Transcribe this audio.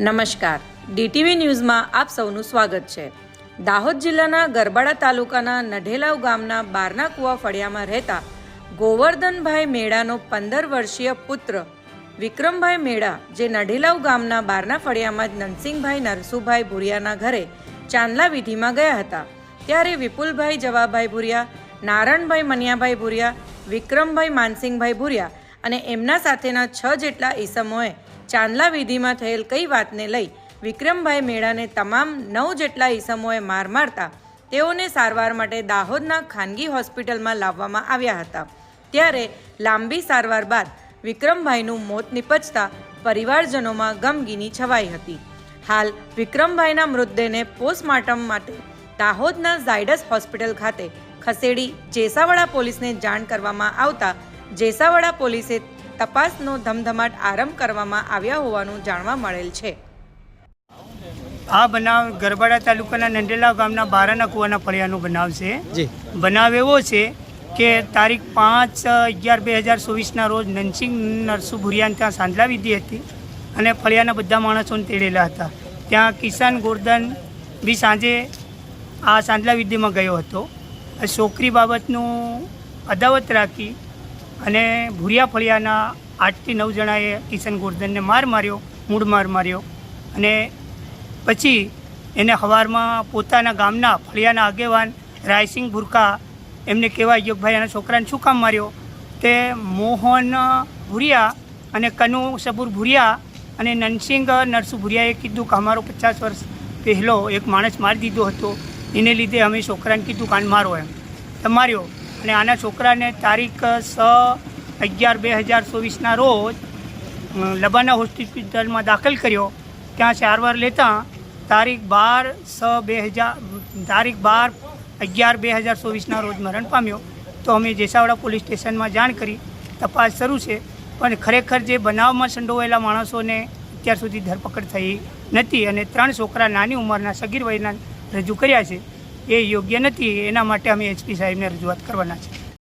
નમસ્કાર. ડીટીવી ન્યૂઝમાં આપ સૌનું સ્વાગત છે. દાહોદ જિલ્લાના ગરબાડા તાલુકાના નઢેલાવ ગામના બારના કુવા ફળિયામાં રહેતા ગોવર્ધનભાઈ મેળાનો પંદર વર્ષીય પુત્ર વિક્રમભાઈ મેળા જે નઢેલાવ ગામના બારના ફળિયામાં જ નનસિંહભાઈ નરસુભાઈ ભુરિયાના ઘરે ચાંદલા વિધિમાં ગયા હતા. ત્યારે વિપુલભાઈ, જવાભાઈ ભુરિયા નારણભાઈ મનિયાભાઈ ભુરિયા, વિક્રમભાઈ માનસિંહભાઈ ભુરિયા અને એમના સાથેના છ જેટલા ઈસમોએ ચાંદલા વિધિમાં થયેલ કઈ વાતને લઈ વિક્રમભાઈ મેળાને તમામ નવ જેટલા ઈસમોએ માર મારતા તેઓને સારવાર માટે દાહોદના ખાનગી હોસ્પિટલમાં લાવવામાં આવ્યા હતા. ત્યારે લાંબી સારવાર બાદ વિક્રમભાઈનું મોત નિપજતા પરિવારજનોમાં ગમગીની છવાઈ હતી. હાલ વિક્રમભાઈના મૃતદેહને પોસ્ટમોર્ટમ માટે દાહોદના ઝાયડસ હોસ્પિટલ ખાતે ખસેડી જેસાવાડા પોલીસને જાણ કરવામાં આવતા જેસાવાડા પોલીસે તપાસનો ધમધમાટ આરંભ કરવામાં આવ્યા હોવાનું જાણવા મળેલ છે. આ બનાવ ગરબાડા તાલુકાના નંડેલા ગામના બારાના કુવાના ફળિયાનો બનાવ છે. બનાવ એવો છે કે તારીખ પાંચ અગિયાર બે હજાર ચોવીસના રોજ નનસિંહ નરસુ ભુરિયાને ત્યાં સાંધલા વિધિ હતી અને ફળિયાના બધા માણસોને તેડેલા હતા. ત્યાં કિસાન ગોરધન બી સાંજે આ સાંજલા વિધિમાં ગયો હતો. છોકરી બાબતનું અદાવત રાખી અને ભૂરિયા ફળિયાના આઠથી નવ જણાએ કિશન ગોરધનને માર માર્યો, મૂળ માર માર્યો અને પછી એને હવારમાં પોતાના ગામના ફળિયાના આગેવાન રાયસિંગ ભુરકા એમને કહેવાય યોગભાઈ ભાઈ એના છોકરાને શું કામ માર્યો? તે મોહન ભુરિયા અને કનુ સબુર ભુરિયા અને નનસિંગ નરસુ ભુરિયાએ કીધું કે અમારો પચાસ વર્ષ પહેલો એક માણસ મારી દીધો હતો. એને લીધે અમે છોકરાને કીધું કાન મારો એમ. તો માર્યો. અને આના છોકરાને તારીખ છ અગિયાર બે હજાર ચોવીસના રોજ લબાના હોસ્પિટલમાં દાખલ કર્યો. ત્યાં સારવાર લેતા તારીખ બાર છ બે હજાર, તારીખ બાર અગિયાર બે હજાર ચોવીસના રોજ મરણ પામ્યો. તો અમે જેસાવડા પોલીસ સ્ટેશનમાં જાણ કરી. તપાસ શરૂ છે. પણ ખરેખર જે બનાવમાં સંડોવાયેલા માણસોને અત્યાર સુધી ધરપકડ થઈ નથી અને ત્રણ છોકરા નાની ઉંમરના સગીર વયના રજૂ કર્યા છે. એ યોગ્ય નથી એના માટે અમે એચપી સાહેબને રજૂઆત કરવાના છે.